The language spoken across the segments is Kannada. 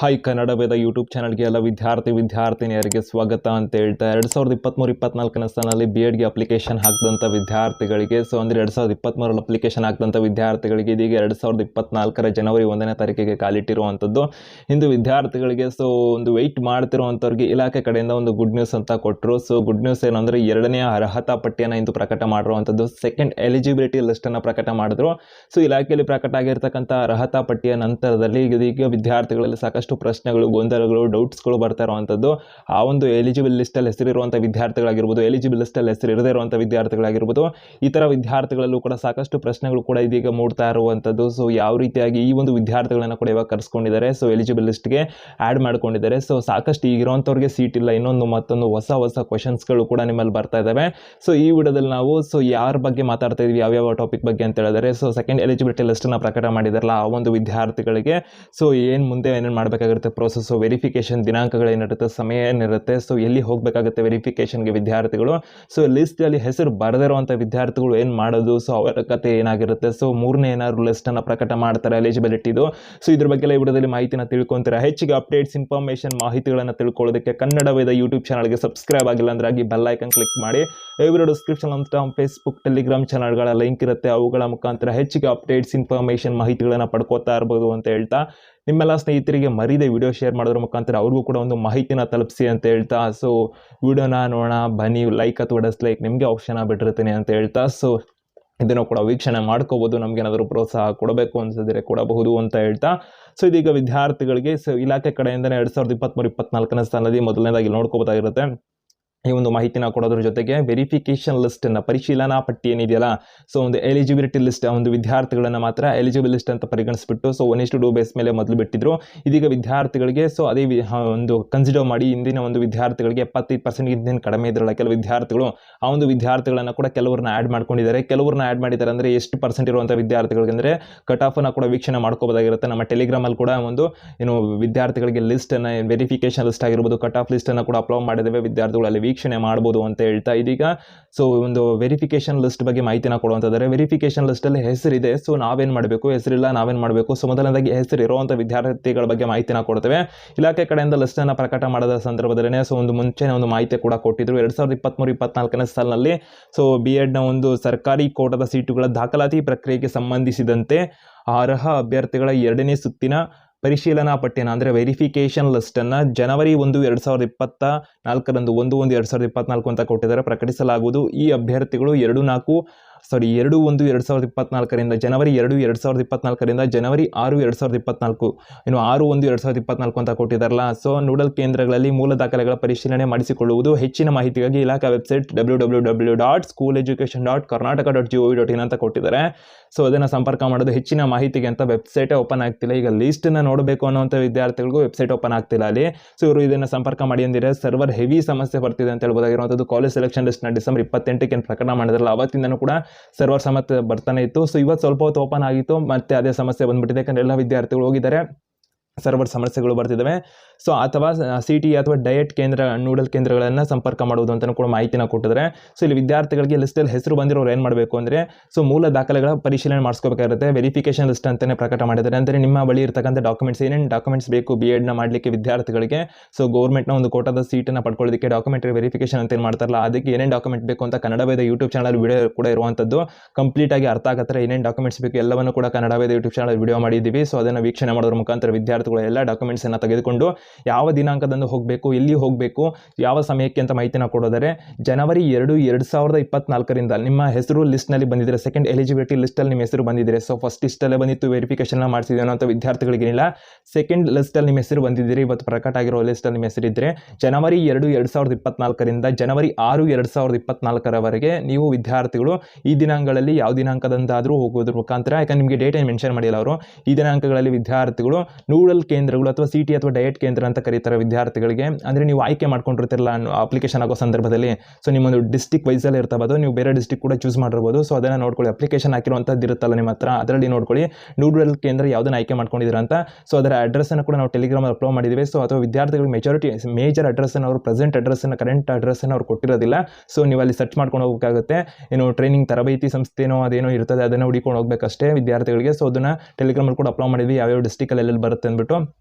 ಹಾಯ್ ಕನ್ನಡ ವೇದ ಯೂಟ್ಯೂಬ್ ಚಾನಲ್ಗೆ ಎಲ್ಲ ವಿದ್ಯಾರ್ಥಿ, ವಿದ್ಯಾರ್ಥಿನಿಯರಿಗೆ ಸ್ವಾಗತ ಅಂತ ಹೇಳ್ತಾ ಎರಡು ಸಾವಿರದ ಇಪ್ಪತ್ತ್ಮೂರು ಇಪ್ಪತ್ನಾಲ್ಕನೇ ಸಾಲಿನಲ್ಲಿ ಬಿ ಎಡ್ಗೆ ಅಪ್ಲಿಕೇಶನ್ ಹಾಕಿದಂಥ ವಿದ್ಯಾರ್ಥಿಗಳಿಗೆ ಸೊ ಅಂದರೆ ಎರಡು ಸಾವಿರದ ಇಪ್ಪತ್ತ್ಮೂರಲ್ಲಿ ಅಪ್ಲಿಕೇಶನ್ ಹಾಕಿದಂಥ ವಿದ್ಯಾರ್ಥಿಗಳಿಗೆ ಇದೀಗ ಎರಡು ಸಾವಿರದ ಇಪ್ಪತ್ನಾಲ್ಕರ ಜನವರಿ ಒಂದನೇ ತಾರೀಕಿಗೆ ಕಾಲಿಟ್ಟಿರುವಂಥದ್ದು. ಇಂದು ವಿದ್ಯಾರ್ಥಿಗಳಿಗೆ ಸೊ ಒಂದು ವೆಯ್ಟ್ ಮಾಡ್ತಿರುವಂಥವ್ರಿಗೆ ಇಲಾಖೆ ಕಡೆಯಿಂದ ಒಂದು ಗುಡ್ ನ್ಯೂಸ್ ಅಂತ ಕೊಟ್ಟರು ಸೊ ಗುಡ್ ನ್ಯೂಸ್ ಏನಂದರೆ ಎರಡನೇ ಅರ್ಹತಾ ಪಟ್ಟಿಯನ್ನು ಇಂದು ಪ್ರಕಟ ಮಾಡಿರುವಂಥದ್ದು. ಸೆಕೆಂಡ್ ಎಲಿಜಿಬಿಲಿಟಿ ಲಿಸ್ಟನ್ನು ಪ್ರಕಟ ಮಾಡಿದ್ರು. ಸೊ ಇಲಾಖೆಯಲ್ಲಿ ಪ್ರಕಟ ಆಗಿರ್ತಕ್ಕಂಥ ಅರ್ಹತಾ ಪಟ್ಟಿಯ ನಂತರದಲ್ಲಿ ಇದೀಗ ವಿದ್ಯಾರ್ಥಿಗಳಲ್ಲಿ ಸಾಕಷ್ಟು ಪ್ರಶ್ನೆಗಳು, ಗೊಂದಲಗಳು ಡೌಟ್ಸ್ಗಳು ಬರ್ತಾ ಇರುವಂಥದ್ದು. ಆ ಒಂದು ಎಲಿಜಿಬಲ್ ಲಿಸ್ಟಲ್ಲಿ ಹೆಸರಿರುವಂಥ ವಿದ್ಯಾರ್ಥಿಗಳಾಗಿರ್ಬೋದು ಎಲಿಜಿಬಲ್ ಲಿಸ್ಟಲ್ಲಿ ಹೆಸರು ಇರದೇ ಇರುವಂಥ ವಿದ್ಯಾರ್ಥಿಗಳಾಗಿರ್ಬೋದು, ಈ ವಿದ್ಯಾರ್ಥಿಗಳಲ್ಲೂ ಕೂಡ ಸಾಕಷ್ಟು ಪ್ರಶ್ನೆಗಳು ಕೂಡ ಇದೀಗ ಮೂಡ್ತಾ ಇರುವಂಥದ್ದು. ಸೊ ಯಾವ ರೀತಿಯಾಗಿ ಈ ಒಂದು ವಿದ್ಯಾರ್ಥಿಗಳನ್ನು ಕೂಡ ಇವಾಗ ಕರೆಸ್ಕೊಂಡಿದ್ದಾರೆ. ಸೊ ಎಲಿಜಿಬಲ್ ಲಿಸ್ಟ್ಗೆ ಆ್ಯಡ್ ಮಾಡ್ಕೊಂಡಿದ್ದಾರೆ. ಸೊ ಸಾಕಷ್ಟು ಈಗಿರೋಂಥವ್ರಿಗೆ ಸೀಟ್ ಇಲ್ಲ. ಇನ್ನೊಂದು ಮತ್ತೊಂದು ಹೊಸ ಹೊಸ ಕ್ವಶನ್ಸ್ಗಳು ಕೂಡ ನಿಮ್ಮಲ್ಲಿ ಬರ್ತಾ ಇದ್ದಾವೆ ಸೊ ಈ ವಿಡಿಯೋದಲ್ಲಿ ನಾವು ಸೊ ಯಾರ ಬಗ್ಗೆ ಮಾತಾಡ್ತಾ ಇದ್ವಿ, ಯಾವ್ಯಾವ ಟಾಪಿಕ್ ಬಗ್ಗೆ ಅಂತ ಹೇಳಿದರೆ ಸೊ ಸೆಕೆಂಡ್ ಎಲಿಜಿಬಿಲಿಟಿ ಲಿಸ್ಟನ್ನು ಪ್ರಕಟ ಮಾಡಿದಾರಲ್ಲ ಆ ಒಂದು ವಿದ್ಯಾರ್ಥಿಗಳಿಗೆ. ಸೊ ಏನು ಮುಂದೆ ಏನೇನು ಮಾಡಬೇಕಾಗಿರುತ್ತೆ ಪ್ರೊಸೆಸ್ಸು ವೆರಿಫಿಕೇಷನ್ ದಿನಾಂಕಗಳೇನಿರುತ್ತೆ ಸಮಯ ಏನಿರುತ್ತೆ ಸೊ ಎಲ್ಲಿ ಹೋಗಬೇಕಾಗುತ್ತೆ ವೆರಿಫಿಕೇಷನ್ಗೆ ವಿದ್ಯಾರ್ಥಿಗಳು. ಸೊ ಲಿಸ್ಟಲ್ಲಿ ಹೆಸರು ಬರದಿರುವಂಥ ವಿದ್ಯಾರ್ಥಿಗಳು ಏನು ಮಾಡೋದು ಸೊ ಅವರ ಕತೆ ಏನಾಗಿರುತ್ತೆ ಸೊ ಮೂರನೇ ಏನಾದ್ರು ಲಿಸ್ಟನ್ನು ಪ್ರಕಟ ಮಾಡ್ತಾರೆ ಎಲಿಜಿಬಿಲಿಟಿದು ಸೊ ಇದ್ರ ಬಗ್ಗೆ ಈ ವಿಡಿಯೋದಲ್ಲಿ ಮಾಹಿತಿನ ತಿಳ್ಕೊಂತೀರಾ. ಹೆಚ್ಚಿಗೆ ಅಪ್ಡೇಟ್ಸ್ ಇನ್ಫಾರ್ಮೇಷನ್ ಮಾಹಿತಿಗಳನ್ನು ತಿಳ್ಕೊಳ್ಳೋದಕ್ಕೆ ಕನ್ನಡ ವೇದ ಯೂಟ್ಯೂಬ್ ಚಾನಲ್ಗೆ ಸಬ್ಸ್ಕ್ರೈಬ್ ಆಗಿಲ್ಲ ಅಂದ್ರೆ ಆಗಿ ಬೆಲ್ ಐಕನ್ ಕ್ಲಿಕ್ ಮಾಡಿ. ವಿಡಿಯೋ ಡಿಸ್ಕ್ರಿಪ್ಷನ್ ಅಂತ ಫೇಸ್ಬುಕ್ ಟೆಲಿಗ್ರಾಮ್ ಚಾನಲ್ಗಳ ಲಿಂಕ್ ಇರುತ್ತೆ, ಅವುಗಳ ಮುಖಾಂತರ ಹೆಚ್ಚಿಗೆ ಅಪ್ಡೇಟ್ಸ್ ಇನ್ಫಾರ್ಮೇಷನ್ ಮಾಹಿತಿಗಳನ್ನು ಪಡ್ಕೋತಾ ಇರ್ಬೋದು ಅಂತ ಹೇಳ್ತಾ. ನಿಮ್ಮೆಲ್ಲ ಸ್ನೇಹಿತರಿಗೆ ಮರೀದೆ ವಿಡಿಯೋ ಶೇರ್ ಮಾಡೋದ್ರ ಮುಖಾಂತರ ಅವ್ರಿಗೂ ಕೂಡ ಒಂದು ಮಾಹಿತಿನ ತಲುಪಿಸಿ ಅಂತ ಹೇಳ್ತಾ ಸೊ ವಿಡಿಯೋನ ನೋಡೋಣ, ಬನ್ನಿ ಲೈಕ್ ಅಥವಾ ಡಿಸ್ಲೈಕ್ ನಿಮಗೆ ಆಪ್ಷನ್ ಬಿಟ್ಟಿರ್ತೀನಿ ಅಂತ ಹೇಳ್ತಾ ಸೊ ಇದನ್ನು ಕೂಡ ವೀಕ್ಷಣೆ ಮಾಡ್ಕೋಬೋದು ನಮಗೇನಾದರೂ ಪ್ರೋತ್ಸಾಹ ಕೊಡಬೇಕು ಅನ್ಸಿದ್ರೆ ಕೊಡಬಹುದು ಅಂತ ಹೇಳ್ತಾ ಸೊ ಇದೀಗ ವಿದ್ಯಾರ್ಥಿಗಳಿಗೆ ಸೊ ಇಲಾಖೆ ಕಡೆಯಿಂದನೇ ಎರಡು ಸಾವಿರದ ಇಪ್ಪತ್ತ್ಮೂರು ಇಪ್ಪತ್ನಾಲ್ಕನೇ ಸ್ಥಾನದಲ್ಲಿ ಮೊದಲನೇದಾಗಿ ನೋಡ್ಕೋಬೋದಾಗಿರುತ್ತೆ ಈ ಒಂದು ಮಾಹಿತಿನ ಕೊಡೋದ್ರ ಜೊತೆಗೆ ವೆರಿಫಿಕೇಷನ್ ಲಿಸ್ಟನ್ನು ಪರಿಶೀಲನಾ ಪಟ್ಟಿ ಏನಿದೆಯಲ್ಲ ಸೊ ಒಂದು ಎಲಿಜಿಬಿಲಿಟಿ ಲಿಸ್ಟ್ ಒಂದು ವಿದ್ಯಾರ್ಥಿಗಳನ್ನು ಮಾತ್ರ ಎಲಿಜಿಬಲ್ ಲಿಸ್ಟ್ ಅಂತ ಪರಿಗಣಿಸ್ಬಿಟ್ಟು ಸೊ ಒನ್ ಇಷ್ಟು ಡೂ ಬೇಸ್ ಮೇಲೆ ಮೊದಲು ಬಿಟ್ಟಿದ್ರು. ಇದೀಗ ವಿದ್ಯಾರ್ಥಿಗಳಿಗೆ ಸೊ ಅದೇ ಒಂದು ಕನ್ಸಿಡರ್ ಮಾಡಿ ಇಂದಿನ ಒಂದು ವಿದ್ಯಾರ್ಥಿಗಳಿಗೆ ಎಪ್ಪತ್ತೈದು ಪರ್ಸೆಂಟ್ ಇಂದಿನ ಕಡಿಮೆ ಇದ್ರಲ್ಲ ಕೆಲವು ವಿದ್ಯಾರ್ಥಿಗಳು, ಆ ಒಂದು ವಿದ್ಯಾರ್ಥಿಗಳನ್ನು ಕೂಡ ಕೆಲವ್ರನ್ನ ಆ್ಯಡ್ ಮಾಡ್ಕೊಂಡಿದ್ದಾರೆ. ಕೆಲವರನ್ನ ಆ್ಯಡ್ ಮಾಡಿದ್ದಾರೆ ಅಂದರೆ ಎಷ್ಟು ಪರ್ಸೆಂಟ್ ಇರುವಂಥ ವಿದ್ಯಾರ್ಥಿಗಳಿಗೆ ಅಂದರೆ ಕಟ್ ಆಫನ್ನು ಕೂಡ ವೀಕ್ಷಣೆ ಮಾಡ್ಕೋಬೋದಾಗಿರುತ್ತೆ. ನಮ್ಮ ಟೆಲಿಗ್ರಾಮಲ್ಲಿ ಕೂಡ ಒಂದು, ಏನು, ವಿದ್ಯಾರ್ಥಿಗಳಿಗೆ ಲಿಸ್ಟನ್ನು ವೆರಿಫಿಕೇಶನ್ ಲಿಸ್ಟ್ ಆಗಿರ್ಬೋದು ಕಟ್ ಆಫ್ ಲಿಸ್ಟನ್ನು ಕೂಡ ಅಪ್ಲೋಡ್ ಮಾಡಿದ್ದೇವೆ. ವಿದ್ಯಾರ್ಥಿಗಳು ಅಲ್ಲಿ ವೀಕ್ಷಣೆ ಮಾಡ್ಬೋದು ಅಂತ ಹೇಳ್ತಾ ಇದೀಗ. ಸೊ ಒಂದು ವೆರಿಫಿಕೇಷನ್ ಲಿಸ್ಟ್ ಬಗ್ಗೆ ಮಾಹಿತಿನ ಕೊಡುವಂಥದ್ದಾರೆ ವೆರಿಫಿಕೇಷನ್ ಲಿಸ್ಟಲ್ಲಿ ಹೆಸರಿದೆ. ಸೊ ನಾವೇನು ಮಾಡಬೇಕು? ಹೆಸರಿಲ್ಲ, ನಾವೇನು ಮಾಡಬೇಕು? ಸೊ ಮೊದಲನೇದಾಗಿ ಹೆಸರು ಇರುವಂಥ ವಿದ್ಯಾರ್ಥಿಗಳ ಬಗ್ಗೆ ಮಾಹಿತಿನ ಕೊಡ್ತೇವೆ. ಇಲಾಖೆ ಕಡೆಯಿಂದ ಲಿಸ್ಟನ್ನು ಪ್ರಕಟ ಮಾಡದ ಸಂದರ್ಭದಲ್ಲೇ ಸೊ ಒಂದು ಮುಂಚೆನೇ ಒಂದು ಮಾಹಿತಿ ಕೂಡ ಕೊಟ್ಟಿದ್ರು. ಎರಡು ಸಾವಿರದ ಇಪ್ಪತ್ತ್ಮೂರು ಇಪ್ಪತ್ನಾಲ್ಕನೇ ಸಾಲಿನಲ್ಲಿ ಸೊ ಬಿ ಎಡ್ನ ಒಂದು ಸರ್ಕಾರಿ ಕೋಟದ ಸೀಟುಗಳ ದಾಖಲಾತಿ ಪ್ರಕ್ರಿಯೆಗೆ ಸಂಬಂಧಿಸಿದಂತೆ ಅರ್ಹ ಅಭ್ಯರ್ಥಿಗಳ ಎರಡನೇ ಸುತ್ತಿನ ಪರಿಶೀಲನಾ ಪಟ್ಟಿಯನ್ನು, ಅಂದರೆ ವೆರಿಫಿಕೇಷನ್ ಲಿಸ್ಟನ್ನು ಜನವರಿ ಒಂದು, ಎರಡು ಸಾವಿರದ ಇಪ್ಪತ್ತ ನಾಲ್ಕರಂದು ಒಂದು ಒಂದು, ಎರಡು ಸಾವಿರದ ಇಪ್ಪತ್ತ್ನಾಲ್ಕು ಅಂತ ಕೊಟ್ಟಿದ್ದಾರೆ. ಪ್ರಕಟಿಸಲಾಗುವುದು. ಈ ಅಭ್ಯರ್ಥಿಗಳು ಎರಡು, ನಾಲ್ಕು ಸಾರಿ ಎರಡು, ಒಂದು, ಎರಡು ಸಾವಿರದ ಇಪ್ಪತ್ನಾಲ್ಕರಿಂದ ಜನವರಿ ಎರಡು ಎರಡು ಸಾವಿರದ ಇಪ್ಪತ್ನಾಲ್ಕರಿಂದ ಜನವರಿ ಆರು, ಎರಡು ಸಾವಿರದ ಇಪ್ಪತ್ನಾಲ್ಕು. ಇನ್ನು ಆರು, ಒಂದು, ಎರಡು ಸಾವಿರದ ಇಪ್ಪತ್ನಾಲ್ಕು ಅಂತ ಕೊಟ್ಟಿದ್ದಾರಲ್ಲ ಸೊ ನೂಡಲ್ ಕೇಂದ್ರಗಳಲ್ಲಿ ಮೂಲ ದಾಖಲೆಗಳ ಪರಿಶೀಲನೆ ಮಾಡಿಸಿಕೊಳ್ಳುವುದು ಹೆಚ್ಚಿನ ಮಾಹಿತಿಗಾಗಿ ಇಲಾಖಾ website W W W dot school education dot Karnataka dot G O dot in ಅಂತ ಕೊಟ್ಟಿದ್ದಾರೆ. ಸೊ ಅದನ್ನು ಸಂಪರ್ಕ ಮಾಡೋದು ಹೆಚ್ಚಿನ ಮಾಹಿತಿಗೆ ಅಂತ ವೆಬ್ಸೈಟೇ ಓಪನ್ ಆಗ್ತಿಲ್ಲ. ಈಗ ಲೀಸ್ಟನ್ನು ನೋಡಬೇಕು ಅನ್ನೋಂಥ ವಿದ್ಯಾರ್ಥಿಗಳಿಗೂ ವೆಬ್ಸೈಟ್ ಓಪನ್ ಆಗ್ತಿಲ್ಲ ಅಲ್ಲಿ. ಸೊ ಇವರು ಇದನ್ನು ಸಂಪರ್ಕ ಮಾಡಿ ಅಂದಿದ್ದಾರೆ ಸರ್ವರ್ ಹೆವಿ ಸಮಸ್ಯೆ ಬರ್ತಿದೆ ಅಂತ ಹೇಳ್ಬೋದಾಗಿರುವಂಥದ್ದು. ಕಾಲೇಜ್ ಸೆಲೆಕ್ಷನ್ ಲಿಸ್ಟ್ನ ಡಿಸೆಂಬರ್ ಇಪ್ಪತ್ತೆಂಟಕ್ಕೆ ಏನು ಪ್ರಕಟಣೆ ಮಾಡಿದ್ರಲ್ಲ, ಅವತ್ತಿಂದನೂ ಕೂಡ ಸರ್ವರ್ ಸಮಸ್ಯೆ ಬರ್ತಾನೆ ಇತ್ತು. ಸೊ ಇವತ್ತು ಸ್ವಲ್ಪ ಹೊತ್ತು ಓಪನ್ ಆಗಿತ್ತು. ಮತ್ತೆ ಅದೇ ಸಮಸ್ಯೆ ಬಂದ್ಬಿಟ್ಟಿದೆ. ಯಾಕಂದ್ರೆ ಎಲ್ಲ ವಿದ್ಯಾರ್ಥಿಗಳು ಹೋಗಿದ್ದಾರೆ. ಸರ್ವರ್ ಸಮಸ್ಯೆಗಳು ಬರ್ತಿದ್ದಾವೆ ಸೊ ಅಥವಾ ಸಿ ಟಿ ಅಥವಾ ಡಯಟ್ ಕೇಂದ್ರ ನೂಡಲ್ ಕೇಂದ್ರಗಳನ್ನು ಸಂಪರ್ಕ ಮಾಡುವುದು ಅಂತಲೂ ಕೂಡ ಮಾಹಿತಿನ ಕೊಟ್ಟಿದ್ದಾರೆ ಸೊ ಇಲ್ಲಿ ವಿದ್ಯಾರ್ಥಿಗಳಿಗೆ ಲಿಸ್ಟಲ್ಲಿ ಹೆಸರು ಬಂದಿರೋರು ಏನು ಮಾಡಬೇಕು ಅಂದರೆ ಸೊ ಮೂಲ ದಾಖಲೆಗಳ ಪರಿಶೀಲನೆ ಮಾಡಿಸ್ಕೋಬೇಕಾಗುತ್ತೆ. ವೆರಿಫಿಕೇಶನ್ ಲಿಸ್ಟ್ ಅಂತಲೇ ಪ್ರಕಟ ಮಾಡಿದ್ದಾರೆ. ಅಂದರೆ ನಿಮ್ಮ ಬಳಿ ಇರ್ತಕ್ಕಂಥ ಡಾಕ್ಯುಮೆಂಟ್ಸ್ ಏನೇನು ಡಾಕ್ಯುಮೆಂಟ್ಸ್ ಬೇಕು ಬಿ ಎಡ್ನ ಮಾಡಲಿಕ್ಕೆ ವಿದ್ಯಾರ್ಥಿಗಳಿಗೆ ಸೊ ಗೌರ್ಮೆಂಟ್ನ ಒಂದು ಕೋಟದ ಸೀಟನ್ನು ಪಡ್ಕೊಳ್ಳೋದಕ್ಕೆ ಡಾಕ್ಯುಮೆಂಟರಿ ವೆರಿಫಿಕೇಷನ್ ಅಂತ ಏನು ಮಾಡ್ತಾರಲ್ಲ, ಅದಕ್ಕೆ ಏನೇನು ಡಾಕ್ಯುಮೆಂಟ್ ಬೇಕು ಅಂತ Kannada Veda YouTube channel video ಕೂಡ ಇರುವಂಥದ್ದು ಕಂಪ್ಲೀಟಾಗಿ ಅರ್ಥ ಆಗತ್ತಾರೆ ಏನೇನು ಡಾಕ್ಯುಮೆಂಟ್ಸ್ ಬೇಕು ಎಲ್ಲವನ್ನು ಕೂಡ Kannada Veda YouTube channel video ಮಾಡಿದ್ದೀವಿ. ಸೊ ಅದನ್ನು ವೀಕ್ಷಣೆ ಮಾಡೋದ್ರ ಮುಖಾಂತರ ವಿದ್ಯಾರ್ಥಿಗಳು ಎಲ್ಲ ಡಾಕ್ಯುಮೆಂಟ್ಸನ್ನು ತೆಗೆದುಕೊಂಡು ಯಾವ ದಿನಾಂಕದಂದು ಹೋಗಬೇಕು, ಎಲ್ಲಿ ಹೋಗಬೇಕು, ಯಾವ ಸಮಯಕ್ಕೆ ಅಂತ ಮಾಹಿತಿನ ಕೊಡೋದರೆ ಜನವರಿ ಎರಡು ಎರಡು ಸಾವಿರದ ಇಪ್ಪತ್ನಾಲ್ಕರಿಂದ ನಿಮ್ಮ ಹೆಸರು ಲಿಸ್ಟ್ನಲ್ಲಿ ಬಂದಿದ್ದರೆ ಸೆಕೆಂಡ್ ಎಲಿಜಿಬಿಲಿಟಿ ಲಿಸ್ಟಲ್ಲಿ ನಿಮ್ಮ ಹೆಸರು ಬಂದಿದ್ದರೆ ಸೊ ಫಸ್ಟ್ ಲಿಸ್ಟಲ್ಲೇ ಬಂದಿತ್ತು ವೆರಿಫಿಕೇಷನ್ ಮಾಡಿಸಿದ್ದೇನೋ ಅಂತ ವಿದ್ಯಾರ್ಥಿಗಳಿಗೇನಿಲ್ಲ ಸೆಕೆಂಡ್ ಲಿಸ್ಟಲ್ಲಿ ನಿಮ್ಮ ಹೆಸರು ಬಂದಿದ್ದೀರಿ, ಇವತ್ತು ಪ್ರಕಟ ಆಗಿರೋ ಲಿಸ್ಟಲ್ಲಿ ನಿಮ್ಮ ಹೆಸರಿದ್ದರೆ ಜನವರಿ ಎರಡು ಎರಡು ಸಾವಿರದ ಇಪ್ಪತ್ನಾಲ್ಕರಿಂದ ಜನವರಿ ಆರು ಎರಡು ಸಾವಿರದ ಇಪ್ಪತ್ನಾಲ್ಕರವರೆಗೆ ನೀವು ವಿದ್ಯಾರ್ಥಿಗಳು ಈ ದಿನಾಂಕಗಳಲ್ಲಿ ಯಾವ ದಿನಾಂಕದಂತಾದರೂ ಹೋಗೋದ್ರ ಮುಖಾಂತರ, ಯಾಕಂದ್ರೆ ನಿಮಗೆ ಡೇಟ್ ಏನು ಮೆನ್ಷನ್ ಮಾಡಿಲ್ಲ ಅವರು, ಈ ದಿನಾಂಕಗಳಲ್ಲಿ ವಿದ್ಯಾರ್ಥಿಗಳು ಕೇಂದ್ರಗಳು ಅಥವಾ ಸಿ ಟಿ ಅಥವಾ ಡಯಟ್ ಕೇಂದ್ರ ಅಂತ ಕರೀತಾರೆ ವಿದ್ಯಾರ್ಥಿಗಳಿಗೆ. ಅಂದರೆ ನೀವು ಆಯ್ಕೆ ಮಾಡ್ಕೊಂಡಿರ್ತಿರಲ್ಲ ಅಪ್ಲಿಕೇಶನ್ ಆಗೋ ಸಂದರ್ಭದಲ್ಲಿ. ಸೊ ನಿಮ್ಮೊಂದು ಡಿಸ್ಟಿಕ್ ವೈಸಲ್ಲಿ ಇರ್ತಾವದು ನೀವು ಬೇರೆ ಡಿಸ್ಟಿಕ್ ಕೂಡ ಚೂಸ್ ಮಾಡಿರ್ಬೋದು. ಸೊ ಅದನ್ನು ನೋಡ್ಕೊಳ್ಳಿ ಅಪ್ಲಿಕೇಶನ್ ಹಾಕಿರುವಂಥದ್ದು ಇರುತ್ತಲ್ಲ ನಿಮ್ಮ ಹತ್ರ, ಅದರಲ್ಲಿ ನೋಡ್ಕೊಳ್ಳಿ. ನೂಡಲ್ ಕೇಂದ್ರ ಯಾವುದನ್ನು ಆಯ್ಕೆ ಮಾಡ್ಕೊಂಡಿದ್ದೀರಾ ಅಂತ. ಸೊ ಅದರ ಅಡ್ರೆಸ್ಸನ್ನು ಕೂಡ ನಾವು ಟೆಲಿಗ್ರಾಮಲ್ಲಿ ಅಪ್ಲೋಡ್ ಮಾಡಿದ್ದೀವಿ. ಸೊ ಅಥವಾ ವಿದ್ಯಾರ್ಥಿಗಳಿಗೆ ಮೆಜಾರಿಟಿ ಮೇಜರ್ ಅಡ್ರೆಸ್ಸನ್ನು ಅವರು ಪ್ರೆಸೆಂಟ್ ಅಡ್ರೆಸ್ಸನ್ನು ಕರೆಂಟ್ ಅಡ್ರೆಸ್ಸನ್ನು ಅವ್ರು ಕೊಟ್ಟಿರೋದಿಲ್ಲ. ಸೊ ನೀವು ಅಲ್ಲಿ ಸರ್ಚ್ ಮಾಡ್ಕೊಂಡು ಹೋಗಬೇಕಾಗುತ್ತೆ. ಏನು ಟ್ರೈನಿಂಗ್ ತರಬೇತಿ ಸಂಸ್ಥೆನೋ, ಅದೇನೋ ಇರ್ತದೆ, ಅದನ್ನು ಹುಡುಕೊಂಡು ಹೋಗಬೇಕಷ್ಟೇ ವಿದ್ಯಾರ್ಥಿಗಳಿಗೆ. ಸೊ ಅದನ್ನು ಟೆಲಿಗ್ರಾಮಲ್ಲಿ ಕೂಡ ಅಪ್ಲೋಡ್ ಮಾಡಿದ್ವಿ ಯಾವ್ಯಾವ ಡಿಸ್ಟಿಕಲ್ಲಿ ಎಲ್ಲೆಲ್ಲಿ ಬರುತ್ತೆ ಅಂದ್ಬಿಟ್ಟು. return.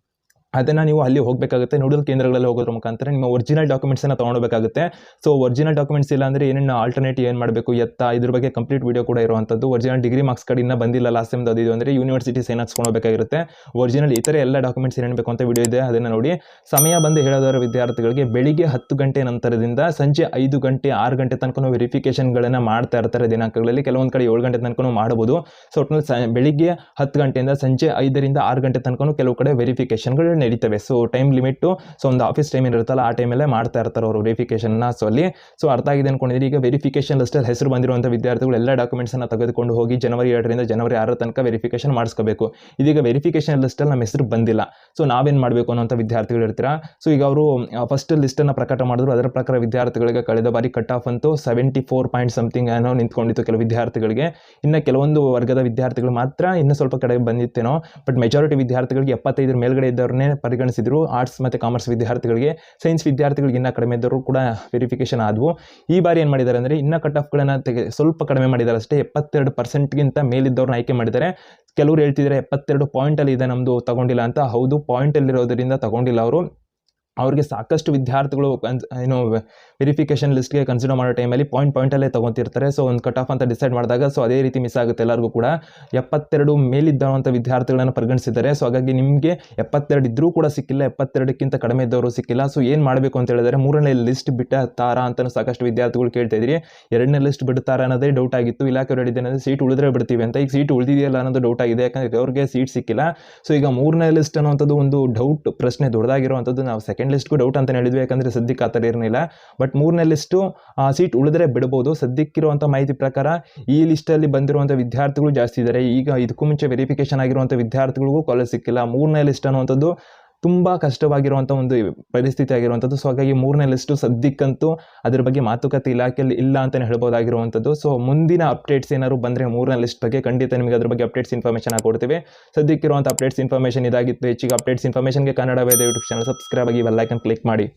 ಅದನ್ನು ನೀವು ಅಲ್ಲಿ ಹೋಗಬೇಕಾಗುತ್ತೆ. ನೋಡಲ್ ಕೇಂದ್ರಗಳಲ್ಲಿ ಹೋಗೋದ್ರ ಮುಖಾಂತರ ನಿಮ್ಮ ಒರಿಜಿನಲ್ ಡಾಕ್ಯುಮೆಂಟ್ಸನ್ನು ತೊಗೊಳ್ಬೇಕಾಗುತ್ತೆ ಸೊ ಒರಿಜಿನಲ್ ಡಾಕ್ಯುಮೆಂಟ್ಸ್ ಇಲ್ಲ ಅಂದರೆ ಏನೇನು ಆಲ್ಟರ್ನೇಟ್ ಏನು ಮಾಡಬೇಕು, ಎತ್ತ, ಇದ್ರ ಬಗ್ಗೆ ಕಂಪ್ಲೀಟ್ ವಿಡಿಯೋ ಕೂಡ ಇರುವಂಥದ್ದು ಒರಿಜಿನಲ್ ಡಿಗ್ರಿ ಮಾರ್ಕ್ಸ್ ಕಾರ್ಡ್ ಇನ್ನೂ ಬಂದಿಲ್ಲ ಲಾಸ್ಟ್ ಟೈಮ್ ಅದು ಅಂದರೆ ಯೂನಿವರ್ಸಿಟಿ ಸೈನ್ ಹಾಕ್ಸ್ಕೊಳ್ಬೇಕಾಗಿರುತ್ತೆ ಒರಿಜಿನಲ್ ಇತರ ಎಲ್ಲ ಡಾಕ್ಯುಮೆಂಟ್ಸ್ ಏನೇನು ಬೇಕು ಅಂತ ವಿಡಿಯೋ ಇದೆ, ಅದನ್ನು ನೋಡಿ. ಸಮಯ ಬಂದು ಹೇಳೋದರ ವಿದ್ಯಾರ್ಥಿಗಳಿಗೆ ಬೆಳಿಗ್ಗೆ ಹತ್ತು ಗಂಟೆ ನಂತರದಿಂದ ಸಂಜೆ ಐದು ಗಂಟೆ ಆರು ಗಂಟೆ ತನಕ ವೆರಿಫಿಕೇಷನ್ಗಳನ್ನು ಮಾಡ್ತಾ ಇರ್ತಾರೆ ದಿನಾಂಕಗಳಲ್ಲಿ. ಕೆಲವೊಂದು ಕಡೆ ಏಳು ಗಂಟೆ ತನಕ ಮಾಡ್ಬೋದು. ಸೊ ಒಟ್ಟಿನಲ್ಲಿ ಬೆಳಿಗ್ಗೆ ಹತ್ತು ಗಂಟೆಯಿಂದ ಸಂಜೆ ಐದರಿಂದ ಆರು ಗಂಟೆ ತನಕ ಕೆಲವು ಕಡೆ ವೆರಿಫಿಕೇಷನ್ಗಳು ನಡೀತವೆ. ಸೊ ಟೈಮ್ ಲಿಮಿಟ್ಟು ಸೊ ಒಂದು ಆಫೀಸ್ ಟೈಮ್ ಇರುತ್ತಲ್ಲ ಆ ಟೈಮಲ್ಲೇ ಮಾಡ್ತಾ ಇರ್ತಾರೆ ಅವರು ವೆರಿಫಿಕೇಷನ್ನ ಸೊ ಅಲ್ಲಿ ಸೊ ಅರ್ಥ ಆಗಿದೆ ಅನ್ಕೊಂಡಿದ್ರೆ ಈಗ ವೆರಿಫಿಕೇಷನ್ ಲಿಸ್ಟಲ್ಲಿ ಹೆಸರು ಬಂದಿರುವಂಥ ವಿದ್ಯಾರ್ಥಿಗಳು ಎಲ್ಲ ಡಾಕ್ಯುಮೆಂಟ್ಸನ್ನು ತೆಗೆದುಕೊಂಡು ಹೋಗಿ ಜನವರಿ ಎರಡರಿಂದ ಜನವರಿ ಆರರ ತನಕ ವೆರಿಫಿಕೇಷನ್ ಮಾಡಿಸ್ಕೋಬೇಕು. ಇದೀಗ ವೆರಿಫಿಕೇಷನ್ ಲಿಸ್ಟಲ್ಲಿ ನಮ್ಮ ಹೆಸರು ಬಂದಿಲ್ಲ. ಸೊ ನಾವೇನು ಮಾಡಬೇಕು ಅನ್ನೋಂಥ ವಿದ್ಯಾರ್ಥಿಗಳು ಇರ್ತೀರಾ? ಸೊ ಈಗ ಅವರು ಫಸ್ಟ್ ಲಿಸ್ಟನ್ನು ಪ್ರಕಟ ಮಾಡಿದ್ರು. ಅದರ ಪ್ರಕಾರ ವಿದ್ಯಾರ್ಥಿಗಳಿಗೆ ಕಳೆದ ಬಾರಿ ಕಟ್ ಆಫ್ ಅಂತೂ ಸೆವೆಂಟಿ ಫೋರ್ ಪಾಯಿಂಟ್ ಸಮಥಿಂಗ್ ಏನೋ ನಿಂತ್ಕೊಂಡಿತ್ತು ಕೆಲವು ವಿದ್ಯಾರ್ಥಿಗಳಿಗೆ. ಇನ್ನು ಕೆಲವೊಂದು ವರ್ಗದ ವಿದ್ಯಾರ್ಥಿಗಳು ಮಾತ್ರ ಇನ್ನೂ ಸ್ವಲ್ಪ ಕಡೆ ಬಂದಿತ್ತೇನೋ. ಬಟ್ ಮೆಜಾರಿಟಿ ವಿದ್ಯಾರ್ಥಿಗಳಿಗೆ ಎಪ್ಪತ್ತೈದರ ಮೇಲ್ಗಡೆ ಇದ್ದವ್ರನ್ನೇ ಪರಿಗಣಿಸಿದ್ರು. ಆರ್ಟ್ಸ್ ಮತ್ತು ಕಾಮರ್ಸ್ ವಿದ್ಯಾರ್ಥಿಗಳಿಗೆ ಸೈನ್ಸ್ ವಿದ್ಯಾರ್ಥಿಗಳಿಗೆ ಇನ್ನೂ ಕಡಿಮೆ ಇದ್ದರೂ ಕೂಡ ವೆರಿಫಿಕೇಷನ್ ಆದವು. ಈ ಬಾರಿ ಏನು ಮಾಡಿದ್ದಾರೆ ಅಂದರೆ, ಇನ್ನೂ ಕಟ್ ಆಫ್ಗಳನ್ನು ತೆಗೆ, ಸ್ವಲ್ಪ ಕಡಿಮೆ ಮಾಡಿದ್ದಾರೆ ಅಷ್ಟೇ. ಎಪ್ಪತ್ತೆರಡು ಪರ್ಸೆಂಟ್ಗಿಂತ ಮೇಲಿದ್ದವ್ರನ್ನ ಆಯ್ಕೆ ಮಾಡಿದ್ದಾರೆ. ಕೆಲವರು ಹೇಳ್ತಿದ್ದಾರೆ ಎಪ್ಪತ್ತೆರಡು ಪಾಯಿಂಟಲ್ಲಿ ಇದೆ ನಮ್ಮದು ತಗೊಂಡಿಲ್ಲ ಅಂತ. ಹೌದು ಪಾಯಿಂಟಲ್ಲಿರೋದರಿಂದ ತಗೊಂಡಿಲ್ಲ ಅವರು. ಅವ್ರಿಗೆ ಸಾಕಷ್ಟು ವಿದ್ಯಾರ್ಥಿಗಳು ಕನ್ಸ್, ಏನು ವೆರಿಫಿಕೇಶನ್ ಲಿಸ್ಟ್ಗೆ ಕನ್ಸಿಡರ್ ಮಾಡೋ ಟೈಮಲ್ಲಿ ಪಾಯಿಂಟ್ ಪಾಯಿಂಟಲ್ಲೇ ತೊಗೊತಿರ್ತಾರೆ. ಸೊ ಒಂದು ಕಟ್ ಆಫ್ ಅಂತ ಡಿಸೈಡ್ ಮಾಡಿದಾಗ ಸೊ ಅದೇ ರೀತಿ ಮಿಸ್ ಆಗುತ್ತೆ ಎಲ್ಲರಿಗೂ ಕೂಡ. ಎಪ್ಪತ್ತೆರಡು ಮೇಲಿದ್ದಾವಂಥ ವಿದ್ಯಾರ್ಥಿಗಳನ್ನು ಪರಿಗಣಿಸಿದ್ದಾರೆ ಸೊ ಹಾಗಾಗಿ ನಿಮಗೆ ಎಪ್ಪತ್ತೆರಡು ಇದ್ದರೂ ಕೂಡ ಸಿಕ್ಕಿಲ್ಲ, ಎಪ್ಪತ್ತೆರಡಕ್ಕಿಂತ ಕಡಿಮೆ ಇದ್ದವರು ಸಿಕ್ಕಿಲ್ಲ. ಸೊ ಏನು ಮಾಡಬೇಕು ಅಂತ ಹೇಳಿದರೆ, ಮೂರನೇ ಲಿಸ್ಟ್ ಬಿಡ್ತಾರಾ ಅಂತಲೂ ಸಾಕಷ್ಟು ವಿದ್ಯಾರ್ಥಿಗಳು ಕೇಳ್ತಾ ಇದ್ರಿ. ಎರಡನೇ ಲಿಸ್ಟ್ ಬಿಡ್ತಾರ ಅನ್ನೋದೇ ಡೌಟ್ ಆಗಿತ್ತು. ಇಲಾಖೆ ಹೇಳಿದ್ದೇನೆ ಸೀಟ್ ಉಳಿದ್ರೆ ಬಿಡ್ತೀವಿ ಅಂತ. ಈಗ ಸೀಟ್ ಉಳಿದಿದೆಯಲ್ಲ ಅನ್ನೋದು ಡೌಟ್ ಆಗಿದೆ. ಯಾಕಂದರೆ ಅವ್ರಿಗೆ ಸೀಟ್ ಸಿಕ್ಕಿಲ್ಲ. ಸೊ ಈಗ ಮೂರನೇ ಲಿಸ್ಟ್ ಅನ್ನೋಂಥದ್ದು ಒಂದು ಡೌಟ್ ಪ್ರಶ್ನೆ ದೊಡ್ಡದಾಗಿರುವಂಥದ್ದು ನಾವು ಸೆಕೆಂಡ್ ಲಿಸ್ಟ್ಗೂ ಡೌಟ್ ಅಂತ ಹೇಳಿದ್ವಿ, ಯಾಕಂದರೆ ಸದ್ಯಕ್ಕೆ ಆ ಥರ ಇರಲಿಲ್ಲ ಬಟ್ ಮೂರನೇ ಲಿಸ್ಟು ಸೀಟ್ ಉಳಿದ್ರೆ ಬಿಡ್ಬೋದು. ಸದ್ಯಕ್ಕಿರುವಂಥ ಮಾಹಿತಿ ಪ್ರಕಾರ ಈ ಲಿಸ್ಟಲ್ಲಿ ಬಂದಿರುವಂಥ ವಿದ್ಯಾರ್ಥಿಗಳು ಜಾಸ್ತಿ ಇದ್ದಾರೆ ಈಗ ಇದಕ್ಕೂ ಮುಂಚೆ ವೆರಿಫಿಕೇಷನ್ ಆಗಿರುವಂಥ ವಿದ್ಯಾರ್ಥಿಗಳಿಗೂ ಕಾಲೇಜ್ ಸಿಕ್ಕಿಲ್ಲ. ಮೂರನೇ ಲಿಸ್ಟ್ ಅನ್ನುವಂಥದ್ದು ತುಂಬ ಕಷ್ಟವಾಗಿರುವಂಥ ಒಂದು ಪರಿಸ್ಥಿತಿ ಆಗಿರುವಂಥದ್ದು ಸೊ ಹಾಗಾಗಿ ಮೂರನೇ ಲಿಸ್ಟು ಸದ್ಯಕ್ಕಂತೂ ಅದ್ರ ಬಗ್ಗೆ ಮಾತುಕತೆ ಇಲಾಖೆಯಲ್ಲಿ ಇಲ್ಲ ಅಂತಲೇ ಹೇಳ್ಬೋದಾಗಿರುವಂಥದ್ದು ಸೊ ಮುಂದಿನ ಅಪ್ಡೇಟ್ಸ್ ಏನಾದ್ರು ಬಂದರೆ ಮೂರನೇ ಲಿಸ್ಟ್ ಬಗ್ಗೆ ಖಂಡಿತ ನಿಮಗೆ ಅದ್ರ ಬಗ್ಗೆ ಅಪ್ಡೇಟ್ಸ್ ಇನ್ಫಾರ್ಮೇಷನ್ ಕೊಡ್ತೀವಿ. ಸದ್ಯಕ್ಕಿರುವಂಥ ಅಪ್ಡೇಟ್ಸ್ ಇನ್ಫಾರ್ಮೇಷನ್ ಇದಾಗಿತ್ತು. ಹೆಚ್ಚಿಗೆ updates ಇನ್ಫಾರ್ಮೇಷನ್ಗೆ Kannada Veda YouTube channel subscribe ಆಗಿ ಬೆಲ್ಲೈಕನ್ ಕ್ಲಿಕ್ ಮಾಡಿ.